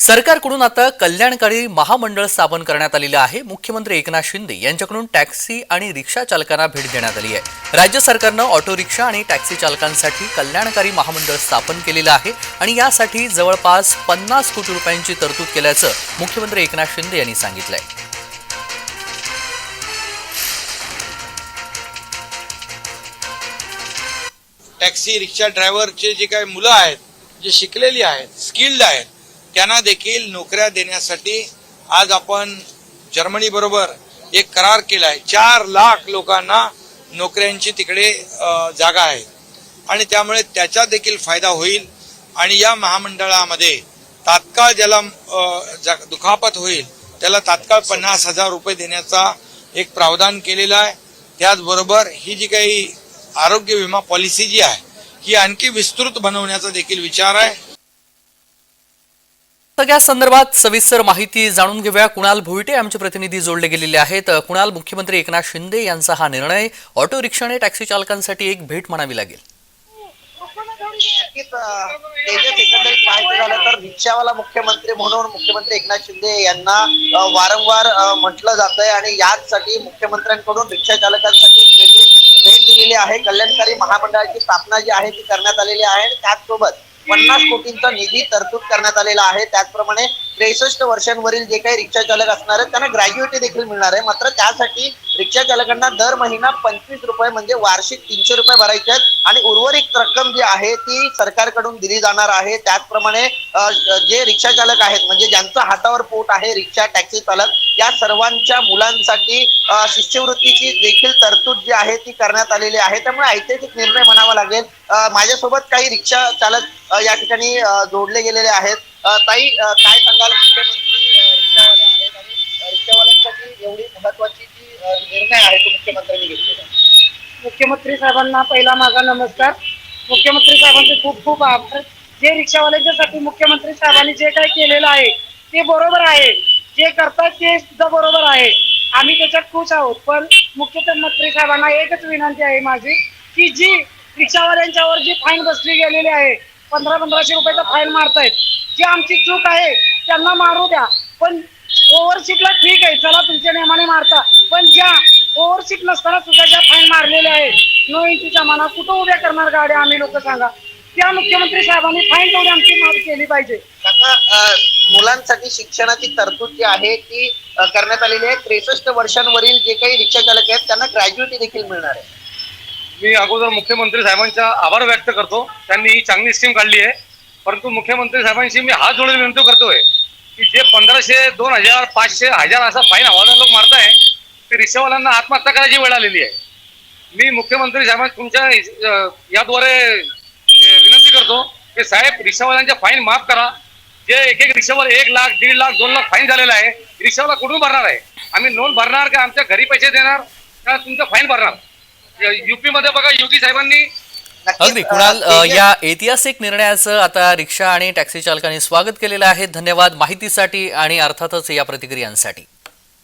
सरकारकडून आता कल्याणकारी महामंडळ स्थापन करण्यात आलेलं आहे. मुख्यमंत्री एकनाथ शिंदे यांच्याकडून टॅक्सी आणि रिक्षा चालकांना भेट देण्यात आली आहे. राज्य सरकारनं ऑटो रिक्षा आणि टॅक्सी चालकांसाठी कल्याणकारी महामंडळ स्थापन केलेलं आहे आणि यासाठी जवळपास पन्नास कोटी रुपयांची तरतूद केल्याचं मुख्यमंत्री एकनाथ शिंदे यांनी सांगितलंय. टॅक्सी रिक्षा ड्रायव्हरचे जे काही मुलं आहेत जे शिकलेली आहेत स्किल्ड आहेत त्यांना देखील नोकऱ्या देण्यासाठी आज आपण जर्मनी बरोबर एक करार केला आहे चार लाख लोकांना नोकऱ्यांची तिकडे जागा आहे. आणि त्यामुळे त्याचा देखील फायदा होईल. आणि या महामंडळामध्ये तात्काळ ज्याला जा- दुखापत होईल त्याला तात्काळ पन्नास हजार रुपये देण्याचा एक प्रावधान केलेला आहे. त्याचबरोबर ही जी काही आरोग्य विमा पॉलिसी जी आहे ही आणखी विस्तृत बनवण्याचा देखील विचार आहे. सगळ्या संदर्भात सविस्तर माहिती जाणून घेऊया. कुणाल भुईटे आमचे प्रतिनिधी जोडले गेलेले आहेत. कुणाल मुख्यमंत्री एकनाथ शिंदे यांचा हा निर्णय. ऑटो रिक्षा आणि टॅक्सी चालकांसाठी एक भेट म्हणावी लागेल. झालं तर रिक्षावाला मुख्यमंत्री म्हणून मुख्यमंत्री एकनाथ शिंदे यांना वारंवार म्हटलं जात आहे आणि याचसाठी मुख्यमंत्र्यांकडून रिक्षा चालकांसाठी वेगळी भेट दिलेली आहे. कल्याणकारी महामंडळाची स्थापना जी आहे ती करण्यात आलेली आहे त्याचसोबत पन्नास कोटींचा निधी तरतूद करण्यात आलेला आहे. त्याचप्रमाणे त्रेसष्ट वर्षांवरील जे काही रिक्षा चालक असणार आहेत त्यांना ग्रॅज्युएटी देखील मिळणार आहे. मात्र त्यासाठी रिक्षा चालकांना दर महिना पंचवीस रुपये म्हणजे वार्षिक तीनशे रुपये भरायचे आहेत. आणि उर्वरित रक्कम जी आहे ती सरकारकडून दिली जाणार आहे. त्याचप्रमाणे जे रिक्षा चालक आहेत म्हणजे ज्यांचं हातावर पोट आहे रिक्षा टॅक्सी चालक या सर्वांच्या मुलांसाठी शिष्यवृत्तीची देखील तरतूद जी आहे ती करण्यात आलेली आहे. त्यामुळे ऐतिहासिक निर्णय म्हणावा लागेल. माझ्यासोबत काही रिक्षा चालक या ठिकाणी जोडले गेलेले आहेत. ताई काय सांगाल? मुख्यमंत्री रिक्षावाले आहेत आणि रिक्षावाल्यांसाठी एवढी महत्वाची जी निर्णय आहे तो मुख्यमंत्र्यांनी घेतलेला आहे. मुख्यमंत्री साहेबांना पहिला माझा नमस्कार. मुख्यमंत्री साहेबांचे खूप खूप आभार. जे रिक्षावाल्यांच्यासाठी मुख्यमंत्री साहेबांनी जे काही केलेलं आहे ते बरोबर आहे. जे करतात ते सुद्धा बरोबर आहे. आम्ही त्याच्यात खुश आहोत. पण मुख्यतः मंत्री साहेबांना एकच विनंती आहे माझी की जी रिक्षावाल्यांच्यावर जी फाईन बसली गेलेली आहे पंधरा पंधराशे रुपयाचा फाईन मारतायत जी आमची चूक आहे त्यांना मारू द्या. पण ओव्हरशीटला ठीक आहे चला तुमच्या नियमाने मारता. पण ज्या ओव्हरसीट नसताना सुद्धा ज्या फाईन मारलेल्या आहे नो इंचीच्या मना कुठं उभ्या करणार गाड्या आम्ही लोक सांगा. त्या मुख्यमंत्री साहेबांनी फाईन तेवढी आमची माफ केली पाहिजे. मुलांसाठी शिक्षणाची तरतूद जी आहे ती करण्यात आलेली आहे. त्रेसष्ट वर्षांवरील जे काही रिक्षा चालक आहेत त्यांना ग्रॅज्युएटी देखील मिळणार आहे. मी अगोदर मुख्यमंत्री साहेबांचा आभार व्यक्त करतो. त्यांनी ही चांगली स्कीम काढली आहे. परंतु मुख्यमंत्री साहेबांशी मी हात जोडून विनंती करतोय की जे पंधराशे दोन हजार पाचशे हजार असा फाईन हवाला लोक मारताय ते रिक्षावाल्यांना आत्महत्या करायची वेळ आलेली आहे. मी मुख्यमंत्री साहेबांना तुमच्या याद्वारे विनंती करतो की साहेब रिक्षावाल्यांच्या फाईन माफ करा. जे एक एक रिक्षावर एक लाख दीड लाख दोन लाख फाईन झालेला आहे. रिक्षावाला कुठून भरणार आहे? आम्ही नोंद भरणार का? आमच्या घरी पैसे देणार का? तुमचं फाईन भरणार? युपी मध्ये बघा योगी साहेबांनी. अगदी. कुणाल या ऐतिहासिक निर्णयाचं आता रिक्षा आणि टॅक्सी चालकांनी स्वागत केलेलं आहे. धन्यवाद माहितीसाठी आणि अर्थातच या प्रतिक्रियांसाठी.